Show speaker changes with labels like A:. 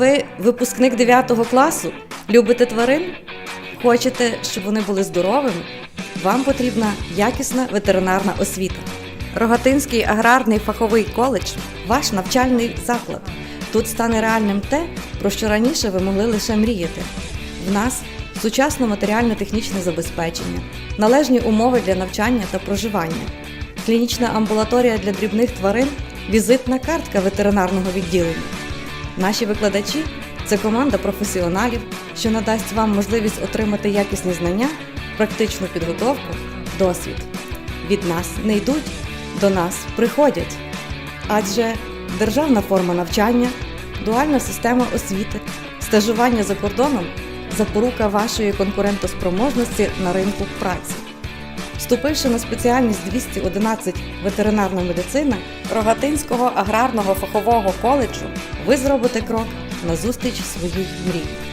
A: Ви випускник 9 класу, любите тварин? Хочете, щоб вони були здоровими? Вам потрібна якісна ветеринарна освіта. Рогатинський аграрний фаховий коледж ваш навчальний заклад. Тут стане реальним те, про що раніше ви могли лише мріяти. В нас сучасне матеріально-технічне забезпечення, належні умови для навчання та проживання, клінічна амбулаторія для дрібних тварин, візитна картка ветеринарного відділення. Наші викладачі це команда професіоналів, що надасть вам можливість отримати якісні знання, практичну підготовку, досвід. Від нас не йдуть, до нас приходять. Адже державна форма навчання, дуальна система освіти, стажування за кордоном запорука вашої конкурентоспроможності на ринку праці. Вступивши на спеціальність 211 ветеринарна медицина Рогатинського аграрного фахового коледжу, ви зробите крок назустріч своїй мрії.